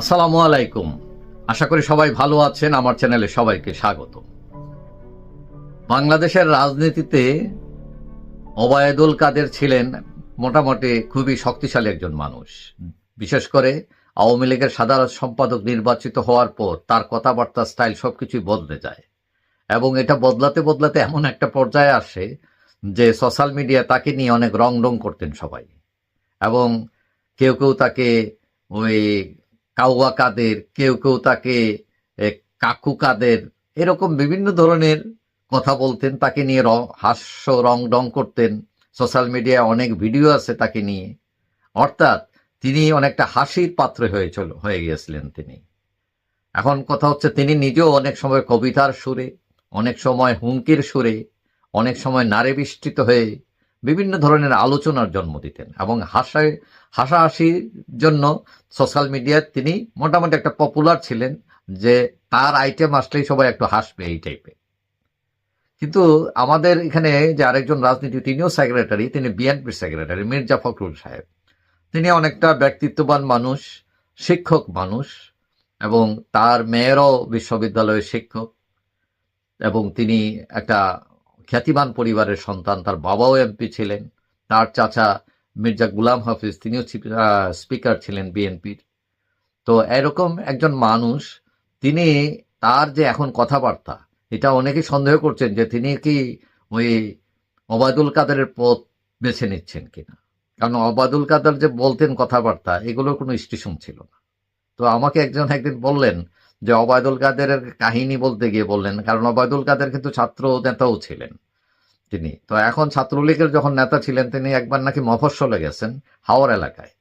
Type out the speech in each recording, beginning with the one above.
আসসালামু আলাইকুম। আশা করি সবাই ভালো আছেন, আমার চ্যানেলে সবাইকে স্বাগত। বাংলাদেশের রাজনীতিতে ওবায়দুল কাদের ছিলেন মোটামুটি খুবই শক্তিশালী একজন মানুষ। বিশেষ করে আওয়ামী লীগের সাধারণ সম্পাদক নির্বাচিত হওয়ার পর তার কথাবার্তা, স্টাইল সবকিছুই বদলে যায়। এবং এটা বদলাতে বদলাতে এমন একটা পর্যায়ে আসে যে সোশ্যাল মিডিয়া তাকে নিয়ে অনেক রং রং করতেন সবাই। এবং কেউ কেউ তাকে ওই কাউয়া কাদের কেউ কেউ তাকে কাকু কাদের এরকম বিভিন্ন ধরনের কথা বলতেন, তাকে নিয়ে হাস্য রং ডং করতেন। সোশ্যাল মিডিয়ায় অনেক ভিডিও আছে তাকে নিয়ে। অর্থাৎ তিনি অনেকটা হাসির পাত্র হয়ে চল, হয়ে গিয়েছিলেন তিনি। এখন কথা হচ্ছে তিনি নিজেও অনেক সময় কবিতার সুরে, অনেক সময় হুমকির সুরে, অনেক সময় নারী বিস্তৃত হয়ে বিভিন্ন ধরনের আলোচনার জন্ম দিতেন এবং হাসায়, হাসাহাসির জন্য সোশ্যাল মিডিয়ায় তিনি মোটামুটি একটা পপুলার ছিলেন যে তার আইটেম আসলেই সবাই একটু হাসবে এই টাইপের কিন্তু আমাদের এখানে যে আরেকজন রাজনীতি, তিনিও সেক্রেটারি তিনি বিএনপির সেক্রেটারি মির্জা ফখরুল সাহেব। তিনি অনেকটা ব্যক্তিত্ববান মানুষ, শিক্ষক মানুষ এবং তার মেয়েরও বিশ্ববিদ্যালয়ের শিক্ষক এবং তিনি একটা খ্যাতিমান পরিবারের সন্তান, তার বাবাও এমপি ছিলেন, তার চাচা মির্জা গুলাম হাফিজ, তিনিও স্পিকার ছিলেন বিএনপির তো এরকম একজন মানুষ, তিনি তার যে এখন কথাবার্তা, এটা অনেকেই সন্দেহ করছেন যে তিনি কি ওই ওবায়দুল কাদেরের পথ বেছে নিচ্ছেন কিনা। কারণ ওবায়দুল কাদের যে বলতেন কথাবার্তা, এগুলোর কোনো স্টেশন ছিল না। তো আমাকে একজন, একদিন বললেন যে অবায়দুল কাদেরের কাহিনী বলতে গিয়ে বললেন, কারণ অবায়দুল কাদের কিন্তু ছাত্র নেতাও ছিলেন তিনি। তো এখন ছাত্রলীগের যখন নেতা ছিলেন, তিনি একবার নাকি মফস্বলে গেছেন হাওর এলাকায়।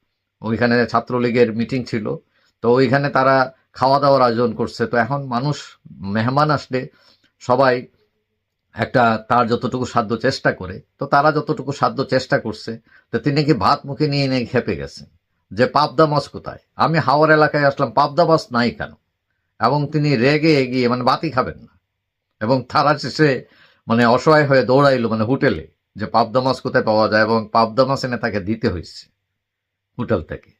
ওইখানে ছাত্রলীগের মিটিং ছিল, তো ওইখানে তারা খাওয়া দাওয়ার আয়োজন করছে। তো এখন মানুষ, মেহমান আসলে সবাই একটা তার যতটুকু সাধ্য চেষ্টা করে, তো তারা যতটুকু সাধ্য চেষ্টা করছে, তো তিনি কি ভাত মুখে নিয়ে নিয়ে খেপে গেছেন? যে পাবদা মাছ কোথায় আমি হাওর এলাকায় আসলাম, পাবদা মাছ নাই কেন? এবং তিনি রেগে এগিয়ে মানে বাতি খাবেন না। এবং তারা শেষে মানে অসহায় হয়ে দৌড়াইলো মানে হোটেলে যে পাবদা মাছ কোথায় পাওয়া যায় এবং পাবদা মাছ এনে তাকে দিতে হয়েছে হোটেল থেকে।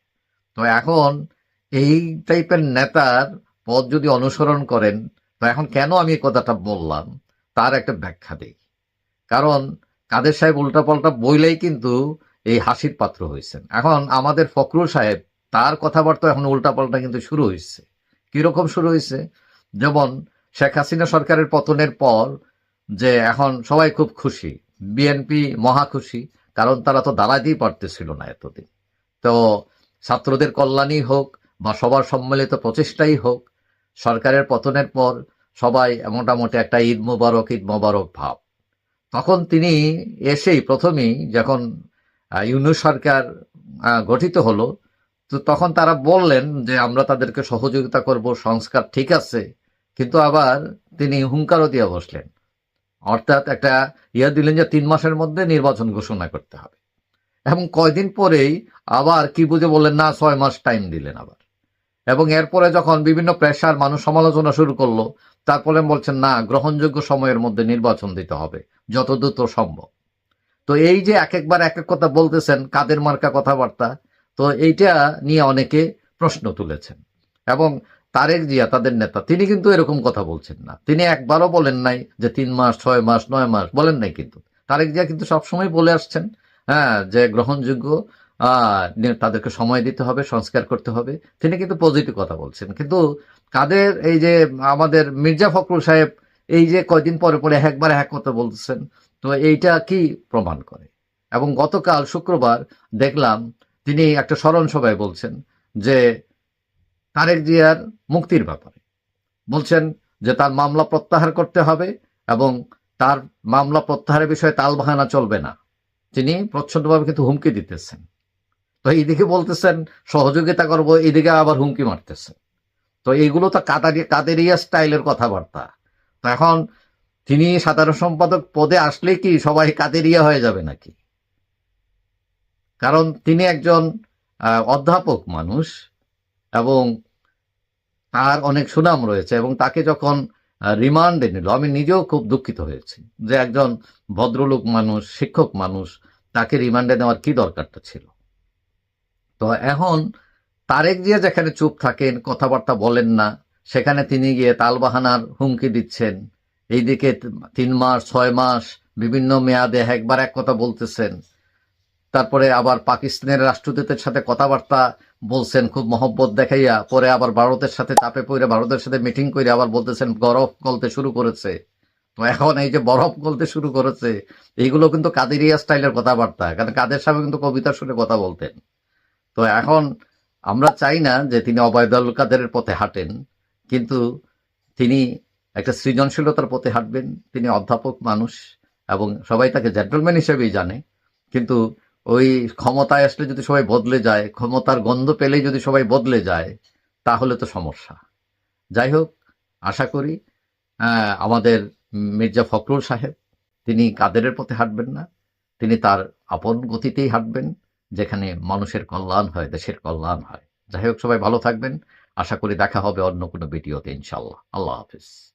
তো এখন এই টাইপের নেতার পথ যদি অনুসরণ করেন, তো এখন কেন আমি এই কথাটা বললাম? তার একটা ব্যাখ্যা দিই। কারণ কাদের সাহেব উল্টাপাল্টা বইলেই কিন্তু এই হাসির পাত্র হয়েছেন। এখন আমাদের ফখরুল সাহেব, তার কথাবার্তা এখন উল্টাপাল্টা কিন্তু শুরু হয়েছে। কীরকম শুরু হয়েছে? যেমন শেখ হাসিনা সরকারের পতনের পর যে এখন সবাই খুব খুশি বিএনপি মহা খুশি কারণ তারা তো দাঁড়াতেই পারতেছিল না এতদিন। তো ছাত্রদের কল্যাণই হোক বা সবার সম্মিলিত প্রচেষ্টাই হোক সরকারের পতনের পর সবাই মোটামুটি একটা ঈদ মোবারক ঈদ মোবারক ভাব। তখন তিনি এসেই প্রথমেই যখন আহ, ইউনূস সরকার গঠিত হলো তো তখন তারা বললেন যে, আমরা তাদেরকে সহযোগিতা করব, সংস্কার ঠিক আছে। কিন্তু আবার তিনি হুঙ্কারও দিয়ে বসলেন। অর্থাৎ একটা ইয়া দিলেন যে, তিন মাসের মধ্যে নির্বাচন ঘোষণা করতে হবে। এবং কয়দিন পরেই আবার কি বুঝে বললেন, না, ছয় মাস টাইম দিলেন আবার। এবং এরপরে যখন বিভিন্ন প্রেশার মানুষ সমালোচনা শুরু করল, তারপরে বলছেন, না, গ্রহণযোগ্য সময়ের মধ্যে নির্বাচন দিতে হবে, যত দ্রুত সম্ভব। তো এই যে এক একবার এক এক কথা বলতেছেন, কাদের মার্কা কথাবার্তা তো এইটা নিয়ে অনেকে প্রশ্ন তুলেছেন। এবং তারেক জিয়া তাদের নেতা, তিনি কিন্তু এরকম কথা বলছেন না। তিনি একবারও বলেন নাই যে তিন মাস, ছয় মাস, নয় মাস, বলেন নাই কিন্তু। তারেক জিয়া কিন্তু সবসময় বলে আসছেন হ্যাঁ যে গ্রহণযোগ্য তাদেরকে সময় দিতে হবে, সংস্কার করতে হবে। তিনি কিন্তু পজিটিভ কথা বলছেন। কিন্তু কাদের এই যে আমাদের মির্জা ফখরুল সাহেব এই যে কয়দিন পরে পরে একবার এক কথা বলতেছেন তো এইটা কি প্রমাণ করে? এবং গতকাল শুক্রবার দেখলাম তিনি একটা স্মরণ সভায় বলছেন যে তারেক জিয়ার মুক্তির ব্যাপারে। বলছেন যে তার মামলা প্রত্যাহার করতে হবে এবং তার মামলা প্রত্যাহারের বিষয়ে তালবাহানা চলবে না। তিনি প্রচ্ছন্নভাবে কিন্তু হুমকি দিতেছেন। তো এইদিকে বলতেছেন, সহযোগিতা করব, এইদিকে আবার হুমকি মারতেছেন। তো এইগুলো তো কাতারি, কাদেরিয়া স্টাইলের কথাবার্তা। তো এখন তিনি সাধারণ সম্পাদক পদে আসলে কি সবাই কাদেরিয়া হয়ে যাবে নাকি? কারণ তিনি একজন অধ্যাপক মানুষ এবং তার অনেক সুনাম রয়েছে এবং তাকে যখন রিমান্ডে নিল, আমি নিজেও খুব দুঃখিত হয়েছি যে একজন ভদ্রলোক মানুষ, শিক্ষক মানুষ, তাকে রিমান্ডে নেওয়ার কি দরকারটা ছিল। তো এখন তারেক জিয়া যেখানে চুপ থাকেন, কথাবার্তা বলেন না, সেখানে তিনি গিয়ে তালবাহানার হুমকি দিচ্ছেন। এইদিকে তিন মাস, ছয় মাস, বিভিন্ন মেয়াদে একবার এক কথা বলতেছেন। তারপরে আবার পাকিস্তানের রাষ্ট্রদূতের সাথে কথাবার্তা বলছেন, খুব মহব্বত দেখাইয়া, পরে আবার ভারতের সাথে চাপে পড়ে ভারতের সাথে মিটিং করে আবার বলতেছেন, বরফ গলতে শুরু করেছে। তো এখন এই যে বরফ গলতে শুরু করেছে, এইগুলো কিন্তু কাদেরিয়া স্টাইলের কথাবার্তা, কারণ কাদের সাহেব কিন্তু কবিতা শুনে কথা বলতেন। তো এখন আমরা চাই না যে তিনি অবৈধল কাদের পথে হাঁটেন, কিন্তু তিনি একটা সৃজনশীলতার পথে হাঁটবেন, তিনি অধ্যাপক মানুষ এবং সবাই তাকে জেন্টলম্যান হিসেবেই জানে, কিন্তু ওই ক্ষমতায় আসলে যদি সবাই বদলে যায়, ক্ষমতার গন্ধ পেলেই যদি সবাই বদলে যায়, তাহলে তো সমস্যা। যাই হোক, আশা করি আমাদের মির্জা ফখরুল সাহেব, তিনি কাদেরের পথে হাঁটবেন না, তিনি তার আপন গতিতেই হাঁটবেন, যেখানে মানুষের কল্যাণ হয়, দেশের কল্যাণ হয়। যাই হোক, সবাই ভালো থাকবেন। আশা করি দেখা হবে অন্য কোনো ভিডিওতে ইনশাল্লাহ আল্লাহ হাফিজ।